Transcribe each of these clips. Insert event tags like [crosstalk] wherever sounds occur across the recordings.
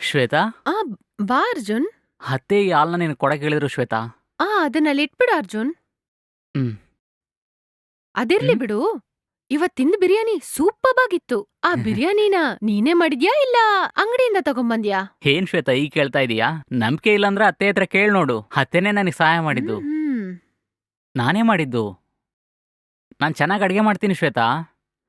ಶ್ವೇತಾ? ಆ ಬಾ ಅರ್ಜುನ್. ಹತ್ತೆ ಈ ಹಾಲ್ನ ನೀನು ಕೊಡಕ್ಕೆ ಹೇಳಿದ್ರು ಶ್ವೇತಾ? ಆ ಅದನ್ನಲ್ಲಿ ಇಟ್ಬಿಡು ಅರ್ಜುನ್. ಹ್ಮ್. ಅದಿರ್ಲಿ ಹ್ಮ್. ಬಿಡು. ಇವತ್ತಿಂದ ಬಿರಿಯಾನಿ ಸೂಪರ್ ಆಗಿತ್ತು ಆ ಬಿರಿಯಾನಿನ ನೀನೇ ಮಾಡಿದ್ಯಾ ಇಲ್ಲ ಅಂಗಡಿಯಿಂದ ತಗೊಂಬಂದ್ಯಾ? ಏನ್ ಶ್ವೇತಾ ಈಗ ಕೇಳ್ತಾ ಇದೀಯಾ? ನಂಬಿಕೆ ಇಲ್ಲಾಂದ್ರೆ ಅತ್ತೆ ಹತ್ರ ಕೇಳ್ ನೋಡು. ಅತ್ತೆನೇ ನನಗೆ ಸಹಾಯ ಮಾಡಿದ್ದು. ಹ್ಮ್. ನಾನೇ ಮಾಡಿದ್ದು. ನಾನ್ ಚೆನ್ನಾಗಿ ಅಡಿಗೆ ಮಾಡ್ತೀನಿ ಶ್ವೇತಾ.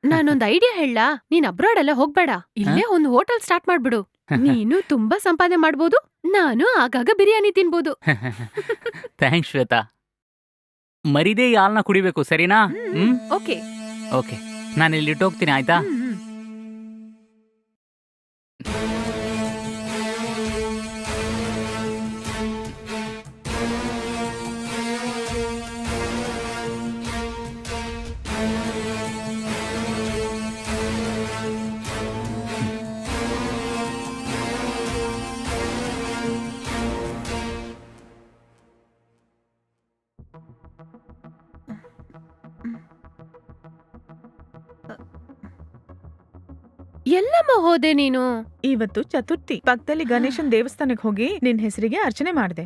ನಾನೊಂದ್ ಐಡಿಯಾ ಹೇಳ ನೀನ್ ಅಬ್ರಾಡ್ ಎಲ್ಲ ಹೋಗ್ಬೇಡ. ಇಲ್ಲೇ ಒಂದ್ ಹೋಟೆಲ್ ಸ್ಟಾರ್ಟ್ ಮಾಡ್ಬಿಡು. ನೀನು ತುಂಬಾ ಸಂಪಾದನೆ ಮಾಡ್ಬೋದು ನಾನು ಆಗಾಗ ಬಿರಿಯಾನಿ ತಿನ್ಬೋದು. [laughs] ಥ್ಯಾಂಕ್ಸ್ ಶ್ವೇತಾ. ಮರಿದೇ ಈ ಹಾಲ್ನ ಕುಡಿಬೇಕು ಸರಿನಾ? Hmm okay. ಓಕೆ. ನಾನು ಇಲ್ಲಿ ಹೋಗ್ತೀನಿ ಆಯ್ತಾ? ಹ್ಮ್, ಎಲ್ಲಮ್ಮ ಹೋದೆ ನೀನು? ಇವತ್ತು ಚತುರ್ಥಿ. ಪಕ್ಕದಲ್ಲಿ ಗಣೇಶನ್ ದೇವಸ್ಥಾನಕ್ಕೆ ಹೋಗಿ ನಿನ್ ಹೆಸರಿಗೆ ಅರ್ಚನೆ ಮಾಡಿದೆ.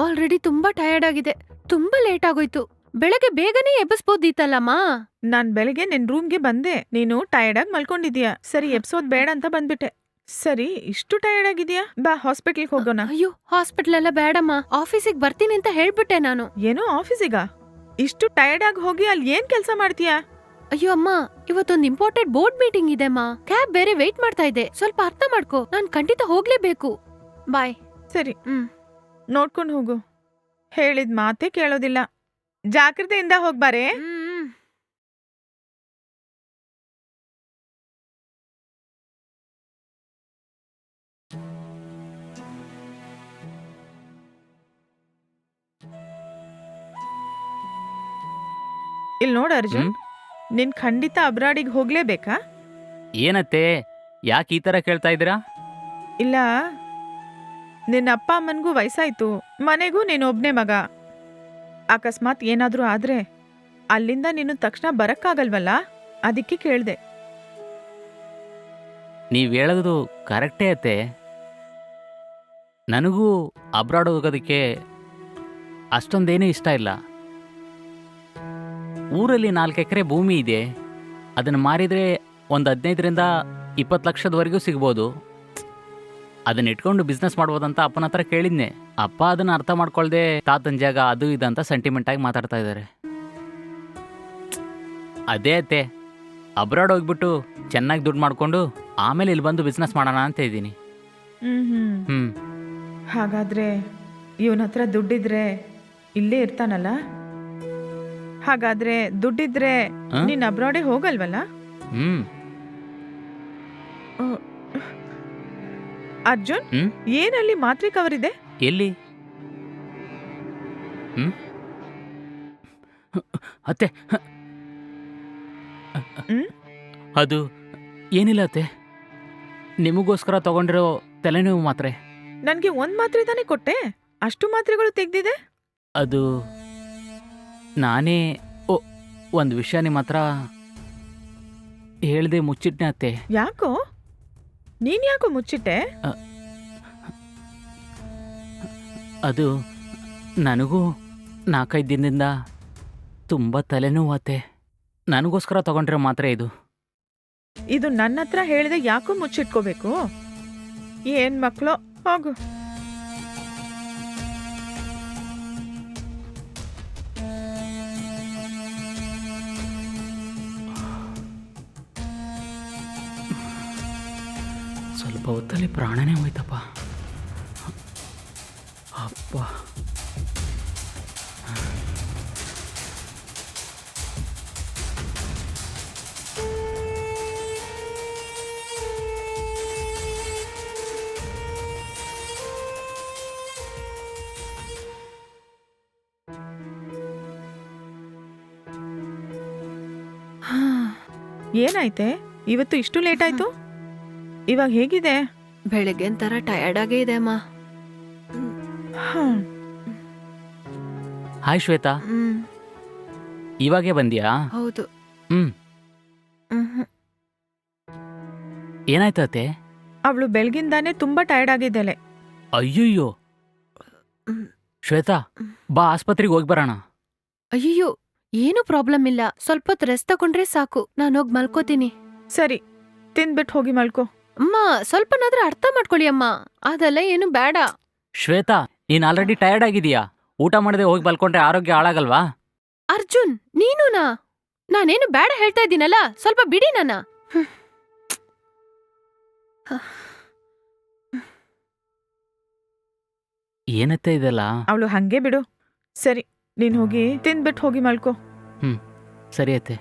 ಆಲ್ರೆಡಿ ತುಂಬಾ ಟಯರ್ಡ್ ಆಗಿದೆ. ತುಂಬಾ ಲೇಟ್ ಆಗೋಯ್ತು. ಬೆಳಗ್ಗೆ ಬೇಗನೆ ಎಬ್ಬಿಸ್ಬೋದಿತ್ತಲ್ಲಮ್ಮ ನಾನ್ ಬೆಳಗ್ಗೆ ನಿನ್ ರೂಮ್ಗೆ ಬಂದೆ. ನೀನು ಟಯರ್ಡ್ ಆಗಿ ಮಲ್ಕೊಂಡಿದ್ಯಾ ಸರಿ ಎಬ್ಸೋದ್ ಬೇಡ ಅಂತ ಬಂದ್ಬಿಟ್ಟೆ. ಸರಿ ಇಷ್ಟು ಟಯರ್ಡ್ ಆಗಿದ್ಯಾ ಬಾ ಹಾಸ್ಪಿಟಲ್ಗೆ ಹೋಗೋಣ. ಅಯ್ಯೋ ಹಾಸ್ಪಿಟಲ್ ಎಲ್ಲ ಬೇಡಮ್ಮ. ಆಫೀಸಿಗೆ ಬರ್ತೀನಿ ಅಂತ ಹೇಳ್ಬಿಟ್ಟೆ ನಾನು. ಏನೋ ಆಫೀಸಿಗ ಇಷ್ಟು ಟಯರ್ಡ್ ಆಗಿ ಹೋಗಿ ಅಲ್ಲಿ ಏನ್ ಕೆಲಸ ಮಾಡ್ತೀಯಾ? ಅಯ್ಯೋ ಅಮ್ಮ ಇವತ್ತೊಂದು ಇಂಪಾರ್ಟೆಂಟ್ ಬೋರ್ಡ್ ಮೀಟಿಂಗ್ ಇದೆ ಅಮ್ಮ. ಕ್ಯಾಬ್ ಬೇರೆ ವೇಟ್ ಮಾಡ್ತಾ ಇದೆ. ಸ್ವಲ್ಪ ಅರ್ಥ ಮಾಡ್ಕೋ. ನಾನು ಖಂಡಿತ ಹೋಗ್ಲೇಬೇಕು. ಬಾಯ್ ಸರಿ. ಹ್ಮ್. ನೋಡ್ಕೊಂಡು ಹೋಗು. ಹೇಳಿದ ಮಾತೇ ಕೇಳೋದಿಲ್ಲ. ಜಾಗ್ರತೆಯಿಂದ ಹೋಗ್ಬಾರೆ? ಹ್ಮ್. ಇಲ್ಲಿ ನೋಡ ಅರ್ಜುನ್ ಹ್ಮ್? ನಿನ್ ಖಂಡಿತ ಅಬ್ರಾಡಿಗೆ ಹೋಗ್ಲೇಬೇಕಾ? ಏನತ್ತೆ ಯಾಕೆ ಈ ತರ ಕೇಳ್ತಾ ಇದ್ದೀರಾ? ಇಲ್ಲ ನಿನ್ನ ಅಪ್ಪ ಅಮ್ಮನ್ಗೂ ವಯಸ್ಸಾಯ್ತು ಮನೆಗೂ ನೀನೊಬ್ನೇ ಮಗ. ಅಕಸ್ಮಾತ್ ಏನಾದ್ರೂ ಆದ್ರೆ ಅಲ್ಲಿಂದ ನೀನು ತಕ್ಷಣ ಬರಕ್ಕಾಗಲ್ವಲ್ಲ? ಅದಕ್ಕೆ ಕೇಳ್ದೆ. ನೀವು ಹೇಳೋದು ಕರೆಕ್ಟೇ ಅತ್ತೆ. ನನಗೂ ಅಬ್ರಾಡ್ ಹೋಗೋದಕ್ಕೆ ಅಷ್ಟೊಂದೇನೂ ಇಷ್ಟ ಇಲ್ಲ. ಊರಲ್ಲಿ ನಾಲ್ಕು ಎಕರೆ ಭೂಮಿ ಇದೆ. ಅದನ್ನು ಮಾರಿದರೆ ಒಂದು ಹದಿನೈದರಿಂದ ಇಪ್ಪತ್ತು ಲಕ್ಷದವರೆಗೂ ಸಿಗ್ಬೋದು. ಅದನ್ನ ಇಟ್ಕೊಂಡು ಬಿಸ್ನೆಸ್ ಮಾಡ್ಬೋದಂತ ಅಪ್ಪನ ಹತ್ರ ಕೇಳಿದ್ನೆ. ಅಪ್ಪ ಅದನ್ನು ಅರ್ಥ ಮಾಡ್ಕೊಳ್ದೆ ತಾತನ ಜಾಗ ಅದು ಇದಂತ ಅಂತ ಸೆಂಟಿಮೆಂಟ್ ಆಗಿ ಮಾತಾಡ್ತಾ ಇದ್ದಾರೆ ಅದೇ ಅತ್ತೆ. ಅಬ್ರಾಡ್ ಹೋಗ್ಬಿಟ್ಟು ಚೆನ್ನಾಗಿ ದುಡ್ಡು ಮಾಡಿಕೊಂಡು ಆಮೇಲೆ ಇಲ್ಲಿ ಬಂದು ಬಿಸ್ನೆಸ್ ಮಾಡೋಣ ಅಂತ ಇದ್ದೀನಿ. ಹ್ಞೂ ಹಾಗಾದ್ರೆ ಇವನ ಹತ್ರ ದುಡ್ಡಿದ್ರೆ ಇಲ್ಲೇ ಇರ್ತಾನಲ್ಲ? ಹಾಗಾದ್ರೆ ದುಡ್ಡಿದ್ರೆ ಆ? ನೀನ್ ಅಬ್ರಾಡೇ ಹೋಗಲ್ವಲ್ಲ? ಹ್ಮ್. ಅರ್ಜುನ್ ಹ್ಮ್? ಏನಲ್ಲಿ ಮಾತ್ರೆ ಕವರ್ ಇದೆ ಎಲ್ಲಿ? ಹ್ಮ್? ಅತ್ತೆ ಹ್ಮ್? ಅದು ಏನಿಲ್ಲ ಅತ್ತೆ. ನಿಮಗೋಸ್ಕರ ತಗೊಂಡಿರೋ ತಲೆನೋವು ಮಾತ್ರೆ. ನನ್ಗೆ ಒಂದ್ ಮಾತ್ರೆ ತಾನೇ ಕೊಟ್ಟೆ? ಅಷ್ಟು ಮಾತ್ರೆಗಳು ತೆಗ್ದಿದೆ? ಅದು ನಾನೇ ಓ ಒಂದು ವಿಷಯ ನಿಮ್ಮ ಹತ್ರ ಹೇಳ್ದೆ ಮುಚ್ಚಿಟ್ನೆ ಅತ್ತೆ. ಯಾಕೋ? ನೀನ್ ಯಾಕೋ ಮುಚ್ಚಿಟ್ಟೆ? ಅದು ನನಗೂ ನಾಲ್ಕೈದು ದಿನದಿಂದ ತುಂಬ ತಲೆನೋವು ಅತ್ತೆ. ನನಗೋಸ್ಕರ ತಗೊಂಡಿರೋ ಮಾತ್ರ ಇದು. ಇದು ನನ್ನ ಹತ್ರ ಹೇಳಿದೆ ಯಾಕೋ ಮುಚ್ಚಿಟ್ಕೋಬೇಕು? ಏನ್ ಮಕ್ಳೋ? ಹೋಗು ಸ್ವಲ್ಪ ಹೊತ್ತಲ್ಲಿ ಪ್ರಾಣನೇ ಹೋಯ್ತಪ್ಪ. ಏನಾಯ್ತೆ? ಇವತ್ತು ಇಷ್ಟು ಲೇಟ್ ಆಯ್ತು? ಇವಾಗ ಹೇಗಿದೆ? ಬೆಳಗ್ಗೆ ತರ ಟಯರ್ಡ್ ಆಗೇ ಇದೆ ಅಮ್ಮ. ಹ್ಮ್. ಹಾಯ್ ಶ್ವೇತಾ. ಹ್ಮ್. ಇವಾಗೇ ಬಂದ್ಯಾ? ಹೌದು. ಹ್ಮ್. ಮ್ಹೂ. ಏನಾಯ್ತು ಅತ್ತೆ? ಅವಳು ಬೆಳಗಿಂದಾನೆ ತುಂಬಾ ಟಯರ್ಡ್ ಆಗಿದ್ದಾಳೆ. ಅಯ್ಯಯ್ಯೋ. ಶ್ವೇತಾ ಬಾ ಆಸ್ಪತ್ರೆಗೆ ಹೋಗಿ ಬರೋಣ. ಅಯ್ಯಯ್ಯೋ. ಏನು ಪ್ರಾಬ್ಲಮ್ ಇಲ್ಲ. ಸ್ವಲ್ಪ ಹೊತ್ತು ರೆಸ್ಟ್ ತಗೊಂಡ್ರೆ ಸಾಕು. ನಾನು ಹೋಗಿ ಮಲ್ಕೋತೀನಿ. ಸರಿ ತಿಂದ್ಬಿಟ್ಟು ಹೋಗಿ ಮಲ್ಕೋ. ಅಮ್ಮ ಸ್ವಲ್ಪನಾದ್ರೂ ಅರ್ಥ ಮಾಡ್ಕೊಳ್ಳಿ ಅಮ್ಮ. ಅದೆಲ್ಲ ಏನು ಬೇಡ. ಶ್ವೇತಾ ನೀನ್ ಆಲ್ರೆಡಿ ಟಯರ್ಡ್ ಆಗಿದೀಯಾ ಊಟ ಮಾಡದೆ ಹೋಗಿ ಮಲ್ಕೊಂಡ್ರೆ ಆರೋಗ್ಯ ಹಾಳಾಗಲ್ವಾ? ಅರ್ಜುನ್ ನೀನುನಾ? ನಾನೇನು ಬೇಡ ಹೇಳ್ತಾ ಇದ್ದೀನಲ್ಲ ಸ್ವಲ್ಪ ಬಿಡಿ ನನ್ನ. ಏನತ್ತೆ ಇದೆಲ್ಲ? ಅವಳು ಹಂಗೆ ಬಿಡು. ಸರಿ. ನೀನ್ ಹೋಗಿ ತಿಂದ್ಬಿಟ್ಟು ಹೋಗಿ ಮಲ್ಕೋ. ಸರಿ ಅತ್ತೆ.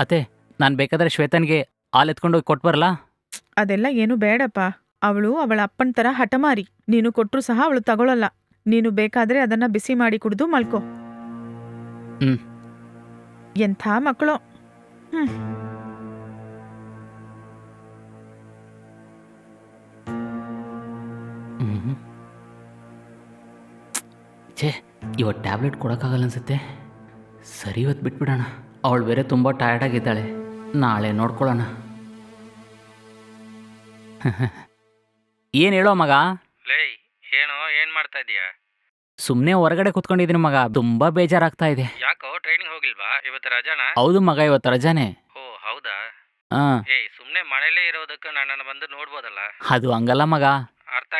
ಅತ್ತೆ ನಾನು ಬೇಕಾದ್ರೆ ಶ್ವೇತನ್ಗೆ ಹಾಲು ಎತ್ಕೊಂಡು ಹೋಗಿ ಕೊಟ್ಟು ಬರಲಾ? ಅದೆಲ್ಲ ಏನು ಬೇಡಪ್ಪ. ಅವಳು ಅವಳ ಅಪ್ಪನ ತರ ಹಠಮಾರಿ. ನೀನು ಕೊಟ್ಟರು ಸಹ ಅವಳು ತಗೊಳಲ್ಲ. ನೀನು ಬೇಕಾದ್ರೆ ಅದನ್ನ ಬಿಸಿ ಮಾಡಿ ಕುಡಿದು ಮಲ್ಕೋ. ಹ್ಮ್. ಎಂಥ ಮಕ್ಕಳು. ಹ್ಮ್. ಹ್ಮ್. ಛೇ ಇವತ್ತು ಟ್ಯಾಬ್ಲೆಟ್ ಕೊಡೋಕ್ಕಾಗಲ್ಲ ಅನ್ಸುತ್ತೆ. ಸರಿ ಇವತ್ತು ಬಿಟ್ಬಿಡೋಣ. ಅವಳು ಬೇರೆ ತುಂಬ ಟಯರ್ಡ್ ಆಗಿದ್ದಾಳೆ. ನಾಳೆ ನೋಡ್ಕೊಳ್ಳೋಣ. [laughs] ಏನು ಹೇಳೋ ಮಗ? ಲೇ ಏನು ಏನು ಮಾಡ್ತಾ ಇದೀಯಾ? ಸುಮ್ಮನೆ ಹೊರಗಡೆ ಕುತ್ಕೊಂಡಿದ್ದೀನಿ ಮಗ. ತುಂಬ ಬೇಜಾರಾಗ್ತಾ ಇದೆ. ಯಾಕೋ ಟ್ರೈನಿಂಗ್ ಹೋಗಿಲ್ವಾ? ಇವತ್ತು ರಜಾನ? ಹೌದು ಮಗ ಇವತ್ತು ರಜಾನೆ. ಓ ಹೌದಾ? ಹಾಂ. ಏಯ್ ಸುಮ್ಮನೆ ಮನೇಲೇ ಇರೋದಕ್ಕೆ ನನ್ನನ್ನು ಬಂದು ನೋಡ್ಬೋದಲ್ಲ? ಅದು ಹಂಗಲ್ಲ ಮಗ. ಅರ್ಥ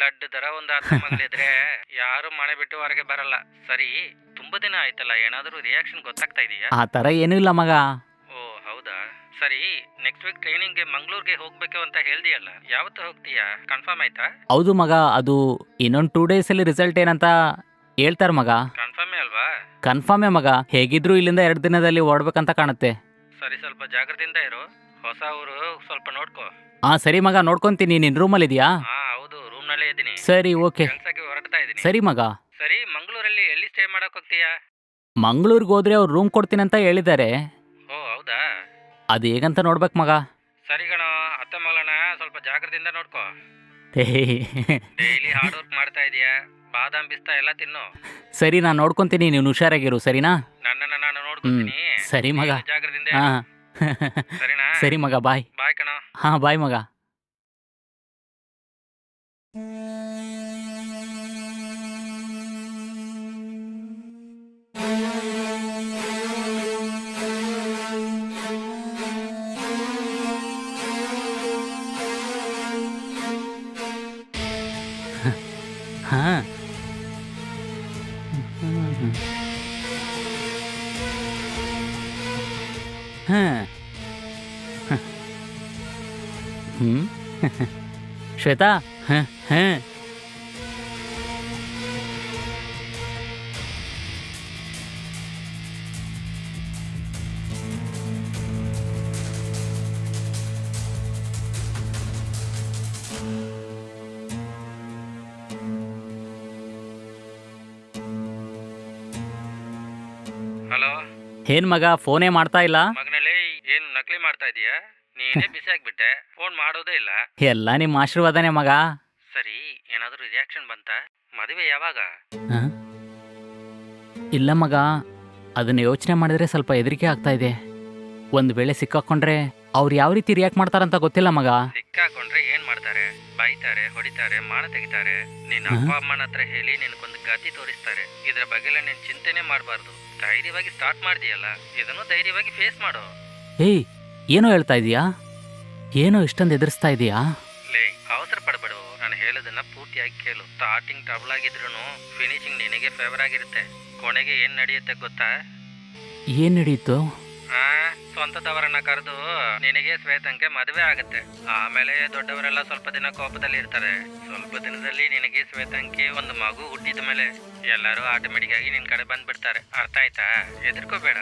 ಲಡ್ಡು ದರ ಒಂದು ಅರ್ಥ ಮಗಳಿದ್ರೆ [laughs] ಯಾರು ಮನೆ ಬಿಟ್ಟು ಹೊರಗೆ ಬರಲ್ಲ. ಸರಿ ತುಂಬಾ ದಿನ ಆಯ್ತಲ್ಲ ಏನಾದರೂ ರಿಯಾಕ್ಷನ್ ಗೊತ್ತಾಗ್ತಾ ಇದೆಯಾ? ಆ ತರ ಏನು ಇಲ್ಲ ಮಗ. ಓ ಹೌದಾ? ಸರಿ ನೆಕ್ಸ್ಟ್ ವೀಕ್ ಟ್ರೈನಿಂಗ್ಗೆ ಮಂಗ್ಳೂರ್ಗೆ ಹೋಗ್ಬೇಕು ಅಂತ ಹೇಳ್ದಿಯಲ್ಲ ಯಾವತ್ತು ಹೋಗ್ತೀಯಾ? ಕನ್ಫರ್ಮ್ ಆಯ್ತಾ? ಹೌದು ಮಗ ಅದು ಇನ್ನೊಂದು ಟೂ ಡೇಸಲ್ಲಿ ರಿಸಲ್ಟ್ ಏನಂತ ಹೇಳ್ತಾರೆ ಮಗ. ಕನ್ಫರ್ಮ್ ಅಲ್ವಾ? ಕನ್ಫರ್ಮೇ ಮಗ ಹೇಗಿದ್ರು ಇಲ್ಲಿಂದ ಎರಡು ದಿನದಲ್ಲಿ ಓಡ್ಬೇಕಂತ ಕಾಣುತ್ತೆ. ಸರಿ ಸ್ವಲ್ಪ ಜಾಗ್ರತೆಯಿಂದ ಇರು. ಹೊಸ ಊರು ಸ್ವಲ್ಪ ನೋಡ್ಕೋ. ಹಾಂ ಸರಿ ಮಗ ನೋಡ್ಕೊಂತೀನಿ ನಿನ್ನ ರೂಮಲ್ಲಿ ಇದೆಯಾ ಹಾ. ಹೌದು ಇದ್ದೀನಿ ಸರಿ ಓಕೆ. ಕೆಲ್ಸಕ್ಕೆ ಹೊರಡ್ತಾ ಇದ್ದೀನಿ ಸರಿ ಮಗ. ಸರಿ ಮಂಗಳೂರಲ್ಲಿ ಎಲ್ಲಿ ಸ್ಟೇ ಮಾಡಕ್ ಹೋಗ್ತೀಯಾ? ಮಂಗಳೂರಿಗೆ ಹೋದ್ರೆ ಅವ್ರು ರೂಮ್ ಕೊಡ್ತೀನಿ ಅಂತ ಹೇಳಿದ್ದಾರೆ. ಓ ಹೌದಾ? ಅದು ಹೇಗಂತ ನೋಡ್ಬೇಕು ಮಗ. ಸರಿ ಕಣೋ ಅತ್ತೆ ಮಗಳನ್ನ ಸ್ವಲ್ಪ ಜಾಗ್ರತೆಯಿಂದ ನೋಡ್ಕೋ. ಡೈಲಿ ಹಾರ್ಡ್ ವರ್ಕ್ ಮಾಡ್ತಾ ಇದೀಯಾ? ಬಾದಾಮ್ ಬಿಸ್ತಾ ಎಲ್ಲ ತಿನ್ನು. ಸರಿ ನಾನು ನೋಡ್ಕೊಂತೀನಿ ನೀನು ಹುಷಾರಾಗಿರು ಸರಿನಾ? ನನ್ನನ್ನ ನಾನು ನೋಡ್ಕೊತೀನಿ. ಸರಿ ಮಗ. ಜಾಗ್ರತೆಯಿಂದ ಹಾಂ. ಸರಿನಾ? ಸರಿ ಮಗ ಬಾಯ್. ಬಾಯ್ ಕಣ. ಹಾಂ ಬಾಯ್ ಮಗ. ಹಾಂ ಹಾಂ ಹ್ಮ್ ಶ್ವೇತಾ ಹ ಹ ಹಲೋ? ಏನ್ ಮಗ ಫೋನೇ ಮಾಡ್ತಾ ಇಲ್ಲ? ಮಗನಲ್ಲಿ ಏನು ನಕಲಿ ಮಾಡ್ತಾ ಇದೀಯಾ? ನೀನೇ [laughs] ಬಿಸಿ ಆಗ್ಬಿಟ್ಟೆ ಫೋನ್ ಮಾಡೋದೇ ಇಲ್ಲ. ಎಲ್ಲ ನಿಮ್ ಆಶೀರ್ವಾದನೇ ಮಗ. ಸರಿ ಏನಾದರೂ ರಿಯಾಕ್ಷನ್ ಬಂತ? ಮದುವೆ ಯಾವಾಗ? ಹ? ಇಲ್ಲ ಮಗ ಅದನ್ನ ಯೋಚನೆ ಮಾಡಿದ್ರೆ ಸ್ವಲ್ಪ ಹೆದರಿಕೆ ಆಗ್ತಾ ಇದೆ. ಒಂದು ವೇಳೆ ಸಿಕ್ಕಾಕೊಂಡ್ರೆ ಅವ್ರು ಯಾವ ರೀತಿ ರಿಯಾಕ್ಟ್ ಮಾಡ್ತಾರಂತ ಗೊತ್ತಿಲ್ಲ ಮಗ. ಸಿಕ್ಕಾಕೊಂಡ್ರೆ? ಬೈತಾರೆ ಹೊಡಿತಾರೆ ಮಾನ ತೆಗಿತಾರೆ. ನಿನ್ನ? ಅಪ್ಪ ಅಮ್ಮನ ಹತ್ರ ಹೇಳಿ ನಿನಗೊಂದು ಗತಿ ತೋರಿಸ್ತಾರೆ. ಇದ್ರ ಬಗ್ಗೆ ನೀನ್ ಚಿಂತೆನೆ ಮಾಡಬಾರ್ದು. ಧೈರ್ಯವಾಗಿ ಸ್ಟಾರ್ಟ್ ಮಾಡಿದೀಯಲ್ಲ ಇದನ್ನು ಧೈರ್ಯವಾಗಿ ಫೇಸ್ ಮಾಡು. ಏಯ್ ಏನೋ ಹೇಳ್ತಾ ಇದೀಯಾ? ಏನೋ ಇಷ್ಟೊಂದು ಎದುರಿಸ್ತಾ ಇದೀಯಾ? ಲೇ ಅವಸರ ಪಡಬೇಡು. ನಾನು ಹೇಳೋದನ್ನ ಪೂರ್ತಿಯಾಗಿ ಕೇಳು. ಸ್ಟಾರ್ಟಿಂಗ್ ಟ್ರಬಲ್ ಆಗಿದ್ರು ಫಿನಿಶಿಂಗ್ ನಿನಗೆ ಫೇವರ್ ಆಗಿರುತ್ತೆ. ಕೊನೆಗೆ ಏನ್ ನಡೆಯುತ್ತೆ ಗೊತ್ತಾ? ಏನ್ ನಡೀತು ಆ, ಸ್ವಂತದವರನ್ನ ಕರೆದು ನಿನಗೆ ಶ್ವೇತಂಗೆ ಮದುವೆ ಆಗುತ್ತೆ. ಆಮೇಲೆ ದೊಡ್ಡವರೆಲ್ಲ ಸ್ವಲ್ಪ ದಿನ ಕೋಪದಲ್ಲಿ ಇರ್ತಾರೆ. ಸ್ವಲ್ಪ ದಿನದಲ್ಲಿ ನಿನಗೆ ಶ್ವೇತಂಗೆ ಒಂದು ಮಗು ಹುಟ್ಟಿದ ಮೇಲೆ ಎಲ್ಲರೂ ಆಟೋಮೆಟಿಕ್ ಆಗಿ ನಿನ್ ಕಡೆ ಬಂದ್ಬಿಡ್ತಾರೆ. ಅರ್ಥ ಆಯ್ತಾ? ಹೆದರ್ಕೋಬೇಡ.